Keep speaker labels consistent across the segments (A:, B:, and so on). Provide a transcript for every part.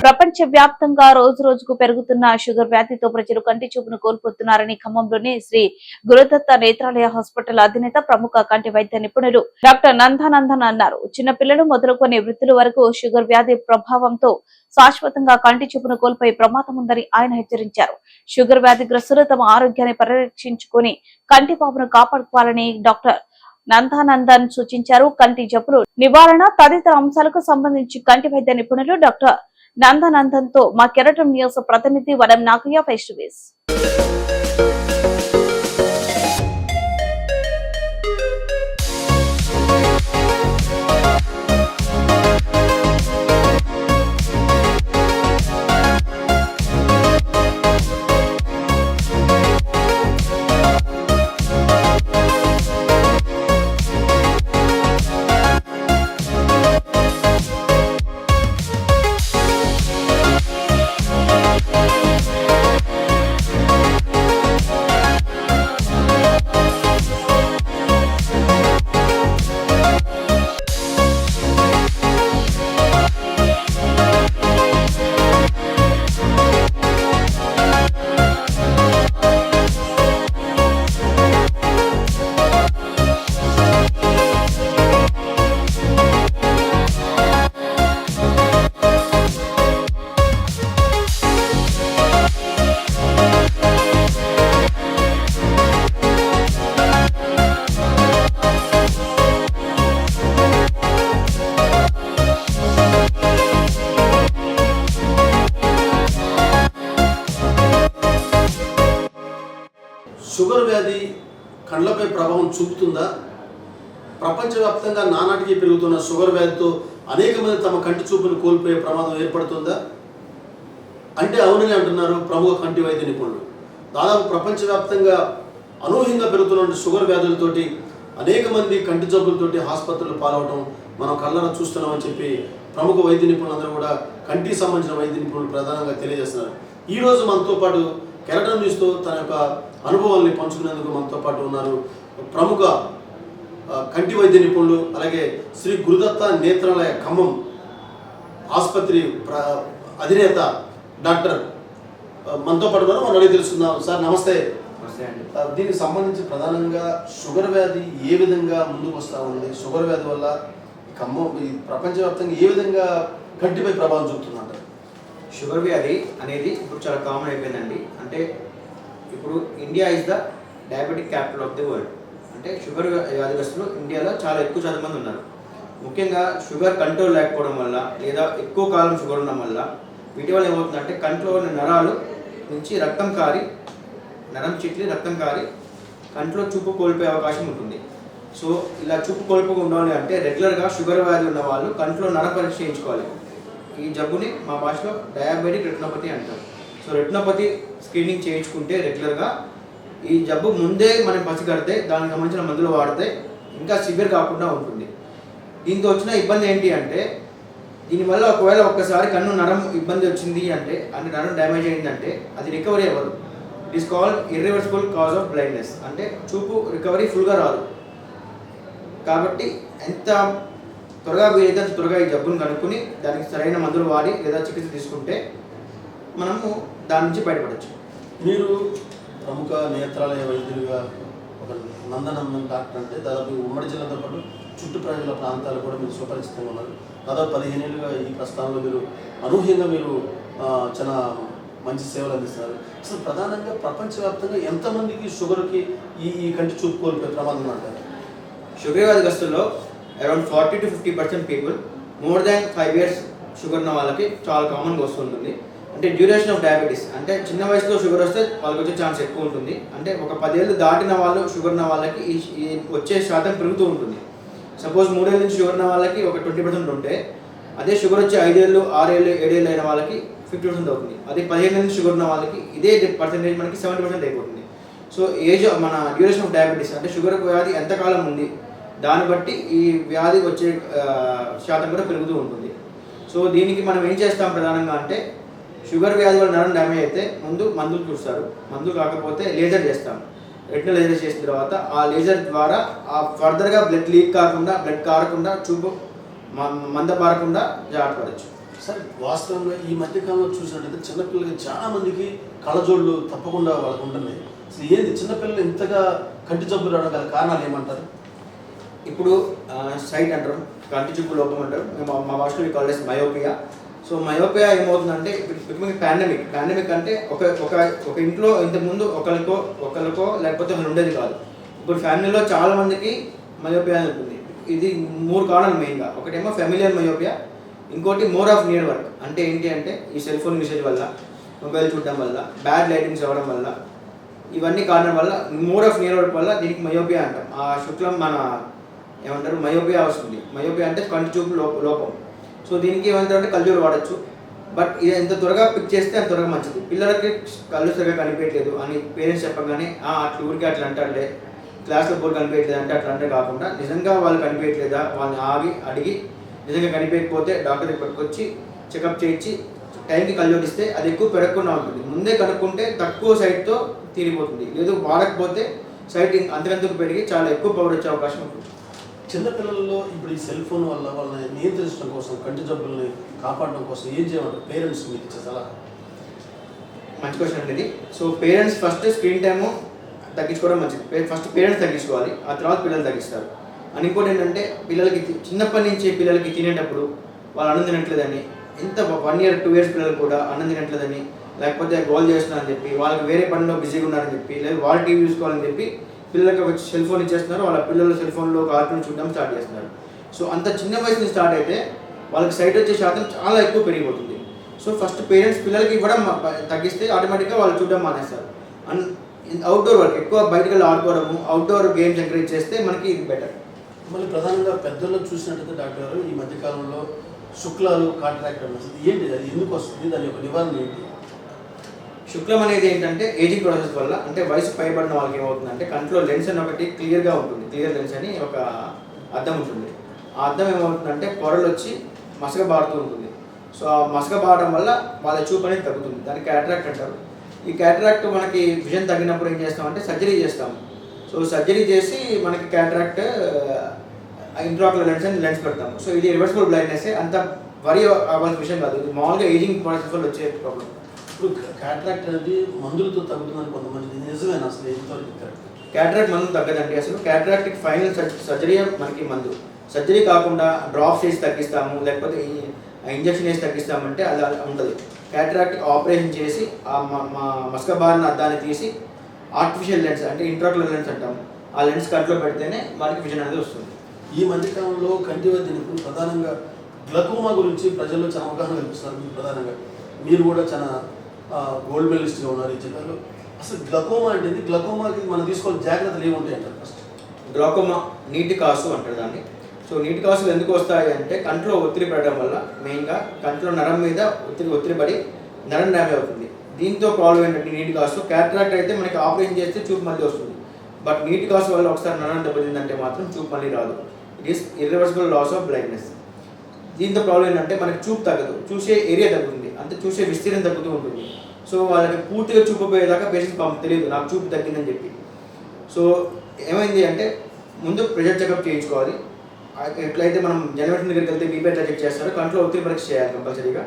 A: ప్రపంచ వ్యాప్తంగా రోజు రోజుకు పెరుగుతున్న షుగర్ వ్యాధితో ప్రజలు కంటి చూపును కోల్పోతున్నారని ఖమ్మంలోని శ్రీ గురుదత్త నేత్రాలయ హాస్పిటల్ అధినేత ప్రముఖ కంటి వైద్య నిపుణులు డాక్టర్ నందానందన్ అన్నారు. చిన్న పిల్లలు మొదలుకొని వృద్ధుల వరకు షుగర్ వ్యాధి ప్రభావంతో శాశ్వతంగా కంటి చూపును కోల్పోయే ప్రమాదం ఉందని ఆయన హెచ్చరించారు. షుగర్ వ్యాధిగ్రస్తులు తమ ఆరోగ్యాన్ని పరిరక్షించుకుని కంటి పాపును కాపాడుకోవాలని డాక్టర్ నందానందన్ సూచించారు. కంటి జబ్బులు నివారణ తదితర అంశాలకు సంబంధించి కంటి వైద్య నిపుణులు డాక్టర్ నందనందన్తో మా కెరటం న్యూస్ ప్రతినిధి వరం నాగయ్య ఫేస్.
B: చూపుతుందా? ప్రపంచవ్యాప్తంగా నానాటికి పెరుగుతున్న షుగర్ వ్యాధితో అనేక మంది తమ కంటి చూపును కోల్పోయే ప్రమాదం ఏర్పడుతుందా? అంటే అవునని అంటున్నారు ప్రముఖ కంటి వైద్య నిపుణులు. దాదాపు ప్రపంచవ్యాప్తంగా అనూహ్యంగా పెరుగుతున్న షుగర్ వ్యాధులతోటి అనేక మంది కంటి జబ్బులతోటి ఆసుపత్రులు పాలవడం మనం కళ్ళను చూస్తున్నామని చెప్పి ప్రముఖ వైద్య నిపుణులందరూ కూడా కంటికి సంబంధించిన వైద్య నిపుణులు ప్రధానంగా తెలియజేస్తున్నారు. ఈ రోజు మనతో పాటు కెరటం న్యూస్తో తన యొక్క అనుభవాల్ని పంచుకునేందుకు మనతో పాటు ఉన్నారు ప్రముఖ కంటి వైద్య నిపుణులు అలాగే శ్రీ గురుదత్త నేత్రాలయ ఖమ్మం ఆసుపత్రి ప్ర అధినేత డాక్టర్ మనతో పాటు మనం అడిగి తెలుసుకుందాం. సార్ నమస్తే. దీనికి సంబంధించి ప్రధానంగా షుగర్ వ్యాధి ఏ విధంగా ముందుకు వస్తూ ఉంది? షుగర్ వ్యాధి వల్ల ఖమ్మం ఈ ప్రపంచవ్యాప్తంగా ఏ విధంగా కంటిపై ప్రభావం చూపుతుందంట
C: షుగర్ వ్యాధి అనేది ఇప్పుడు చాలా కామన్ అయిపోయిందండి. అంటే ఇప్పుడు India is the diabetic capital of the world. అంటే షుగర్ వ్యాధిగ్రస్తులు ఇండియాలో చాలా ఎక్కువ శాతం మంది ఉన్నారు. ముఖ్యంగా షుగర్ కంట్రోల్ లేకపోవడం వల్ల లేదా ఎక్కువ కాలం షుగర్ ఉండడం వల్ల వీటి వల్ల ఏమవుతుందంటే కంట్లో ఉన్న నరాలు నుంచి రక్తం కారి నరం చిట్లి రక్తం కారి కంట్లో చూపు కోల్పోయే అవకాశం ఉంటుంది. సో ఇలా చూపు కోల్పోకుండా ఉండాలి అంటే రెగ్యులర్గా షుగర్ వ్యాధి ఉన్న వాళ్ళు కంట్లో నర పరీక్ష చేయించుకోవాలి. ఈ జబ్బుని మా భాషలో డయాబెటిక్ రెటినోపతి అంటారు. సో రెటినోపతి స్క్రీనింగ్ చేయించుకుంటే రెగ్యులర్గా ఈ జబ్బు ముందే మనం పసిగడితే దానికి సంబంధించిన మందులు వాడితే ఇంకా సివియర్ కాకుండా ఉంటుంది. దీంతో వచ్చిన ఇబ్బంది ఏంటి అంటే దీనివల్ల ఒకవేళ ఒక్కసారి కన్ను నరం ఇబ్బంది వచ్చింది అంటే అంటే నరం డ్యామేజ్ అయిందంటే అది రికవరీ అవ్వదు. It is called irreversible cause of blindness అంటే చూపు రికవరీ ఫుల్గా రాదు. కాబట్టి ఎంత త్వరగా వీలైతే అంత త్వరగా ఈ జబ్బును కనుక్కొని దానికి సరైన మందులు వాడి లేదా చికిత్స తీసుకుంటే మనము దాని నుంచి బయటపడవచ్చు
B: మీరు ప్రముఖ నేత్రాలయ వైద్యులుగా ఒక నందనందన్ డాక్టర్ అంటే దాదాపు ఉమ్మడి జిల్లాతో పాటు చుట్టు ప్రజల ప్రాంతాలు కూడా మీరు సుపరిచితంగా ఉన్నారు. దాదాపు పదిహేను ఏళ్ళుగా ఈ ప్రస్థానంలో మీరు అనూహ్యంగా మీరు చాలా మంచి సేవలు అందిస్తున్నారు. అసలు ప్రధానంగా ప్రపంచవ్యాప్తంగా ఎంతమందికి షుగర్కి ఈ ఈ కంటి చూపు కోల్పోయే ప్రమాదం అంటారు?
C: Sugar వ్యాధిగ్రస్తుల్లో around forty to fifty percent people more than five years sugar ఉన్న వాళ్ళకి చాలా కామన్గా వస్తుంటుంది అంటే డ్యూరేషన్ ఆఫ్ డయాబెటీస్ అంటే చిన్న వయసులో షుగర్ వస్తే వాళ్ళకి వచ్చే ఛాన్స్ ఎక్కువ ఉంటుంది. అంటే ఒక పదేళ్ళు దాటిన వాళ్ళు షుగర్ ఉన్న వాళ్ళకి ఈ వచ్చే శాతం పెరుగుతూ ఉంటుంది. సపోజ్ మూడేళ్ళ నుంచి షుగర్ ఉన్న వాళ్ళకి ఒక ట్వంటీ పర్సెంట్ ఉంటే అదే షుగర్ వచ్చి ఐదేళ్ళు ఆరేళ్ళు ఏడేళ్ళు అయిన వాళ్ళకి ఫిఫ్టీ పర్సెంట్ అవుతుంది. అదే పదిహేను నుంచి షుగర్ ఉన్న వాళ్ళకి ఇదే పర్సెంటేజ్ మనకి సెవెంటీ పర్సెంట్ అయిపోతుంది. సో ఏజ్ మన డ్యూరేషన్ ఆఫ్ డయాబెటీస్ అంటే షుగర్ వ్యాధి ఎంతకాలం ఉంది దాన్ని బట్టి ఈ వ్యాధి వచ్చే శాతం కూడా పెరుగుతూ ఉంటుంది. సో దీనికి మనం ఏం చేస్తాం ప్రధానంగా అంటే షుగర్ వ్యాధి వల్ల నరం డ్యామేజ్ అయితే ముందు మందులు చూస్తారు. మందులు కాకపోతే లేజర్ చేస్తాం. రెటినల్ లేజర్ చేసిన తర్వాత ఆ లేజర్ ద్వారా ఆ ఫర్దర్గా బ్లడ్ లీక్ కాకుండా బ్లడ్ కారకుండా చూపు మంద పారకుండా జాగ్రత్త పడచ్చు.
B: సరే వాస్తవంగా ఈ మధ్యకాలంలో చూసినట్టయితే చిన్నపిల్లలకి చాలా మందికి కళ్ళజోళ్ళు తప్పకుండా వాళ్ళకు ఉంటున్నాయి. అసలు ఏంది చిన్నపిల్లలు ఇంతగా కంటి జబ్బులు రావడం గల కారణాలు ఏమంటారు?
C: ఇప్పుడు సైట్ అంటారు. కంటి చూపు లోపం అంటారు. మా భాషలో కాలేజ్ మయోపియా సో మయోపియా ఏమవుతుందంటే ఇప్పుడు పాండమిక్ పాండమిక్ అంటే ఒక ఒక ఒక ఇంట్లో ఇంతకుముందు ఒకరికో ఒకరికో లేకపోతే ఒకరు ఉండేది కాదు. ఇప్పుడు ఫ్యామిలీలో చాలా మందికి మయోపియా ఉంటుంది. ఇది మూడు కారణాలు మెయిన్గా ఒకటేమో ఫెమిలియర్ మయోపియా ఇంకోటి మోర్ ఆఫ్ నియర్ వర్క్ అంటే ఏంటి అంటే ఈ సెల్ ఫోన్ యూసేజ్ వల్ల మొబైల్ చూడడం వల్ల బ్యాడ్ లైటింగ్స్ అవ్వడం వల్ల ఇవన్నీ కారణం వల్ల మోర్ ఆఫ్ నియర్ వర్క్ వల్ల దీనికి మయోపియా అంటాం. ఆ శుక్లం మన ఏమంటారు మయోపియా వస్తుంది. మయోపియా అంటే కంటి చూపు లోపం. సో దీనికి ఏమంటారు అంటే కళ్ళజోడు వాడచ్చు. బట్ ఇది ఎంత త్వరగా పిక్ చేస్తే అంత త్వరగా మంచిది. పిల్లలకి కళ్ళు సరిగా కనిపించట్లేదు అని పేరెంట్స్ చెప్పగానే "ఆ, అట్లా ఊరికి అట్లా అంటారులే క్లాస్లో బోర్డు కనిపించలేదు అంటే అట్లా అంటే కాకుండా నిజంగా వాళ్ళు కనిపించట్లేదా? వాళ్ళని ఆగి అడిగి నిజంగా కనిపించకపోతే డాక్టర్ దగ్గరికి వచ్చి చెకప్ చేయించి టైంకి కళ్ళోడిస్తే అది ఎక్కువ పెరగకుండా ఉంటుంది. ముందే కనుక్కుంటే తక్కువ సైట్తో తీరిపోతుంది లేదు వాడకపోతే సైట్ అంతకంతకు పెరిగి చాలా ఎక్కువ పవర్ వచ్చే అవకాశం ఉంటుంది.
B: చిన్నపిల్లల్లో ఇప్పుడు ఈ సెల్ ఫోన్ వల్ల వాళ్ళని నియంత్రించడం కోసం కంటి జబ్బుల్ని కాపాడడం కోసం ఏం చేయమంటారు? పేరెంట్స్ మీకు ఇచ్చే సలహా?
C: మంచి క్వశ్చన్ అండి ఇది. So parents first screen time తగ్గించుకోవడం మంచిది. ఫస్ట్ పేరెంట్స్ తగ్గించుకోవాలి ఆ తర్వాత పిల్లలు తగ్గిస్తారు. అని ఇంకోటి ఏంటంటే పిల్లలకి చిన్నప్పటి నుంచి పిల్లలకి తినేటప్పుడు వాళ్ళు అన్నం తినట్లేదని ఎంత వన్ ఇయర్ టూ ఇయర్స్ పిల్లలు కూడా అన్నం తినట్లేదని లేకపోతే గోల్ చేస్తున్నారని చెప్పి వాళ్ళకి వేరే పనిలో బిజీగా ఉన్నారని చెప్పి లేదా వాళ్ళు టీవీ చూసుకోవాలని చెప్పి పిల్లలకి వచ్చి సెల్ ఫోన్ ఇచ్చేస్తున్నారు. వాళ్ళ పిల్లలు సెల్ ఫోన్లో కార్టూన్ చూడడం స్టార్ట్ చేస్తున్నారు. సో అంత చిన్న వయసు నుంచి స్టార్ట్ అయితే వాళ్ళకి సైట్ వచ్చే శాతం చాలా ఎక్కువ పెరిగిపోతుంది. సో ఫస్ట్ పేరెంట్స్ పిల్లలకి ఇవ్వడం తగ్గిస్తే ఆటోమేటిక్గా వాళ్ళు చూడడం మానేస్తారు. అండ్ అవుట్డోర్ వర్క్ ఎక్కువ బయటకు వెళ్ళి ఆడుకోవడము అవుట్డోర్ గేమ్స్ ఎంకరేజ్ చేస్తే మనకి ఇది బెటర్
B: మళ్ళీ ప్రధానంగా పెద్దల్లో చూసినట్టయితే డాక్టర్ గారు ఈ మధ్యకాలంలో శుక్లాలు కాంట్రాక్ట్ వస్తుంది ఏంటి అది? ఎందుకు వస్తుంది? దాని యొక్క నివారణ ఏంటి?
C: శుక్లం అనేది ఏంటంటే ఏజింగ్ ప్రాసెస్ వల్ల అంటే వయసు పైబడిన వాళ్ళకి ఏమవుతుందంటే కంట్లో లెన్స్ అని ఒకటి క్లియర్గా ఉంటుంది. క్లియర్ లెన్స్ అని ఒక అర్థం ఉంటుంది. ఆ అర్థం ఏమవుతుందంటే పొరలు వచ్చి మసక బారుతూ ఉంటుంది. సో ఆ మసక బారడం వల్ల వాళ్ళ చూపు అనేది తగ్గుతుంది. దాన్ని క్యాటరాక్ట్ అంటారు. ఈ క్యాటరాక్ట్ మనకి విజన్ తగ్గినప్పుడు ఏం చేస్తామంటే సర్జరీ చేస్తాము సో సర్జరీ చేసి మనకి క్యాటరాక్ట్ ఇంట్రాక్యులర్ లెన్స్ అని లెన్స్ పెడతాం సో ఇది రివర్సిబుల్ బ్లైండ్నెస్ అంత వరి అవ్వాల్సిన విషయం కాదు. ఇది మామూలుగా ఏజింగ్ ప్రాసెస్ వల్ల వచ్చే ప్రాబ్లం
B: ఇప్పుడు కాంట్రాక్ట్ అనేది మందులతో తగ్గుతుందని కొంతమంది నిజమేనా అసలు? ఎంతవరకు
C: క్యాటరాక్ట్ మందు తగ్గదండి. అసలు క్యాటరాక్ట్ ఫైనల్ సర్జరీ మనకి మందు. సర్జరీ కాకుండా డ్రాప్స్ వేసి తగ్గిస్తాము లేకపోతే ఇంజక్షన్ వేసి తగ్గిస్తామంటే అది అలా ఉండదు. క్యాటరాక్ట్ ఆపరేషన్ చేసి ఆ మస్క బారిన అద్దాన్ని తీసి ఆర్టిఫిషియల్ లెన్స్ అంటే ఇంట్రాక్యులర్ లెన్స్ అంటాము ఆ లెన్స్ కంట్లో పెడితేనే మనకి విజన్ అనేది వస్తుంది.
B: ఈ మధ్యకాలంలో కంటి వైద్య నిపుణులు ప్రధానంగా గ్లకోమా గురించి ప్రజల్లో చాలా అవగాహన కల్పిస్తున్నారు. మీరు ప్రధానంగా. మీరు కూడా చాలా గోల్డ్ మెడలిస్ట్గా ఉన్నారు ఈ జిల్లాలో. అసలు గ్లకోమా అంటే గ్లకోమాకి మనం తీసుకోవాల్సిన జాగ్రత్తలు ఏముంటాయి అంటారు ఫస్ట్
C: గ్లకోమా నీటి కాసు అంటారు దాన్ని. సో నీటి కాసులు ఎందుకు వస్తాయి అంటే కంట్లో ఒత్తిడి పడడం వల్ల మెయిన్గా కంట్లో నరం మీద ఒత్తిడి ఒత్తిడి పడి నరం డ్యామేజ్ అవుతుంది. దీంతో ప్రాబ్లం ఏంటంటే నీటి కాసు. క్యాట్రాక్ట్ అయితే మనకి ఆపరేషన్ చేస్తే చూపు మళ్ళీ వస్తుంది. బట్ నీటి కాసు వల్ల ఒకసారి నరం దెబ్బతిందంటే మాత్రం చూపు మళ్ళీ రాదు. It is irreversible loss of blindness దీంతో ప్రాబ్లం ఏంటంటే మనకి చూపు తగ్గదు. చూసే ఏరియా తగ్గుతుంది. అంటే చూసే విస్తీర్ణం తగ్గుతూ ఉంటుంది. సో వాళ్ళకి పూర్తిగా చూపు పోయేదాకా పేషెంట్స్ పాపం తెలియదు నాకు చూపు తగ్గిందని చెప్పి. సో ఏమైంది అంటే ముందు ప్రెషర్ చెకప్ చేయించుకోవాలి. ఎట్లయితే మనం జనవరి దగ్గరికి వెళ్తే బీపీ ఎట్లా చెక్ చేస్తారో. కంట్లో ఒత్తిడి పరీక్ష చేయాలి కంపల్సరీగా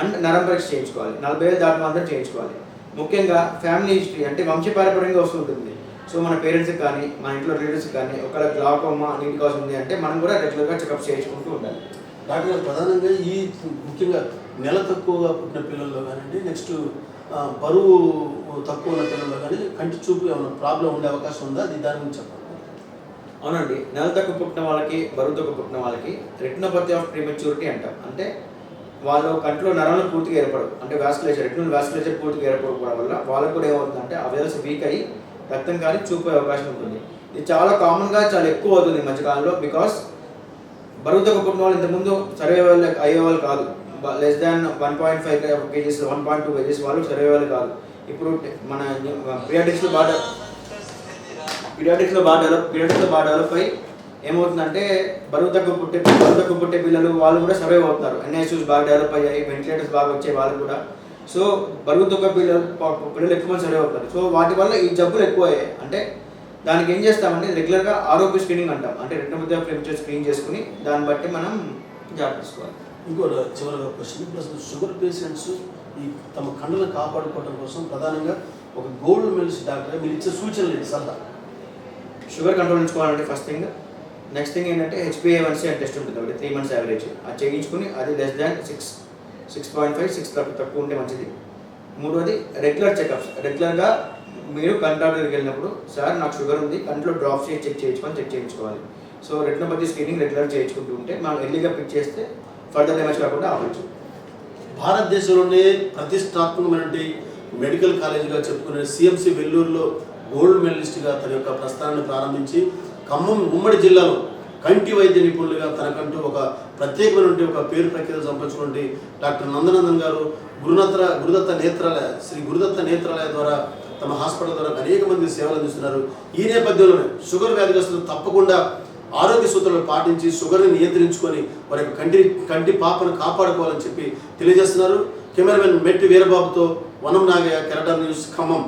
C: అండ్ నరం పరీక్ష చేయించుకోవాలి. నలభై ఏళ్ళు దాటి మాత్రం చేయించుకోవాలి. ముఖ్యంగా ఫ్యామిలీ హిస్టరీ అంటే వంశపారపర్యంగా వస్తుంటుంది. సో మన పేరెంట్స్కి కానీ మన ఇంట్లో రిలేటివ్స్కి కానీ ఒకవేళ గ్లాకోమా నీటి కాస్ ఉంది అంటే మనం కూడా రెగ్యులర్గా చెకప్ చేయించుకుంటూ ఉండాలి.
B: డాక్టర్ గారు ప్రధానంగా ఈ ముఖ్యంగా నెల తక్కువగా పుట్టిన పిల్లల్లో కానివ్వండి నెక్స్ట్ బరువు తక్కువ ఉన్న పిల్లల్లో కానీ కంటి చూపు ఏమైనా ప్రాబ్లం ఉండే అవకాశం ఉందా? అది దాని గురించి చెప్పండి.
C: అవునండి. నెల తక్కువ పుట్టిన వాళ్ళకి బరువు తక్కువ పుట్టిన వాళ్ళకి రెటినోపతి ఆఫ్ ప్రీమెచ్యూరిటీ అంటాం. అంటే వాళ్ళు కంట్లో నరాలు పూర్తిగా ఏర్పడవు. అంటే వాస్కులేచర్ రెటినల్ వాస్కులేచర్ పూర్తిగా ఏర్పడకపోవడం వల్ల వాళ్ళకు కూడా ఏమవుతుందంటే ఆ వెల్స్ వీక్ అయ్యి రక్తం కానీ చూపే అవకాశం ఉంటుంది. ఇది చాలా కామన్గా చాలా ఎక్కువ అవుతుంది ఈ మధ్యకాలంలో బికాస్ బరువు తక్కువ పుట్టిన వాళ్ళు ఇంతకుముందు సర్వే వాళ్ళు అయ్యే వాళ్ళు కాదు. Less than one point five kgs one point two kgs వాళ్ళు సర్వే వాళ్ళు కాదు. ఇప్పుడు మన పీరియాటిక్స్లో బాగా పీరియాటిక్స్లో బాగా డెవలప్ పీరియాటిక్స్లో బాగా డెవలప్ అయ్యి ఏమవుతుందంటే బరువు తక్కువ పుట్టే బరువు తక్కువ పుట్టే పిల్లలు వాళ్ళు కూడా సర్వైవ్ అవుతున్నారు ఎన్ఐసీస్ బాగా డెవలప్ అయ్యాయి వెంటిలేటర్స్ బాగా వచ్చాయి వాళ్ళు కూడా. సో బరువు తక్కువ పిల్లలు పిల్లలు ఎక్కువ మంది సర్వైవ్ అవుతారు సో వాటి వల్ల ఈ జబ్బులు ఎక్కువ అయ్యాయి అంటే దానికి ఏం చేస్తామంటే రెగ్యులర్గా ఆరోగ్య స్క్రీనింగ్ అంటాం. అంటే రెండు ముద్ద ఫ్రెంచర్ స్క్రీన్ చేసుకుని దాన్ని బట్టి మనం జాగ్రత్త తీసుకోవాలి.
B: ఇంకో చివరిగా క్వశ్చన్ ప్రస్తుతం షుగర్ పేషెంట్స్ ఈ తమ కండలను కాపాడుకోవడం కోసం ప్రధానంగా ఒక గోల్డ్ మెడల్స్ డాక్టర్ మీరు ఇచ్చే సూచనలు ఏంటి? సలహా
C: షుగర్ కంట్రోల్ ఉంచుకోవాలంటే ఫస్ట్ థింగ్ నెక్స్ట్ థింగ్ ఏంటంటే హెచ్పిఏవన్సీ అని టెస్ట్ ఉంటుంది ఒకటి త్రీ మంత్స్ యావరేజ్ అది చేయించుకుని అది less than six six point five six తక్కువ ఉంటే మంచిది. మూడవది రెగ్యులర్ చెకప్స్ రెగ్యులర్గా మీరు కంట్రోల్ దగ్గరికి వెళ్ళినప్పుడు సార్ నాకు షుగర్ ఉంది. కంట్లో డ్రాప్స్ చేసి చెక్ చేయించుకొని చెక్ చేయించుకోవాలి. సో రెటినోపతి స్క్రీనింగ్ రెగ్యులర్ చేయించుకుంటూ ఉంటే మనం ఎర్లీగా పిక్ చేస్తే ఫర్దర్ డ్యామేజ్ కాకుండా ఆపచ్చు
B: భారతదేశంలోనే ప్రతిష్టాత్మకమైనటువంటి మెడికల్ కాలేజీగా చెప్పుకునే సిఎంసి వెల్లూరులో గోల్డ్ మెడలిస్ట్గా తన యొక్క ప్రస్థానాన్ని ప్రారంభించి ఖమ్మం ఉమ్మడి జిల్లాలో కంటి వైద్య నిపుణులుగా తనకంటూ ఒక ప్రత్యేకమైనటువంటి ఒక పేరు ప్రఖ్యాత సంపాదించుకున్నటువంటి డాక్టర్ నందనందన్ గారు గురునత్ర గురుదత్త నేత్రాలయ శ్రీ గురుదత్త నేత్రాలయ ద్వారా తమ హాస్పిటల్ ద్వారా అనేక మంది సేవలు అందిస్తున్నారు. ఈ నేపథ్యంలోనే షుగర్ వ్యాధిగ్రస్తులు తప్పకుండా ఆరోగ్య సూత్రాలు పాటించి షుగర్ని నియంత్రించుకొని వారి యొక్క కంటి కంటి పాపను కాపాడుకోవాలని చెప్పి తెలియజేస్తున్నారు. కెమెరామెన్ మెట్టి వీరబాబుతో వనం నాగయ్య కెరటా న్యూస్ ఖమ్మం.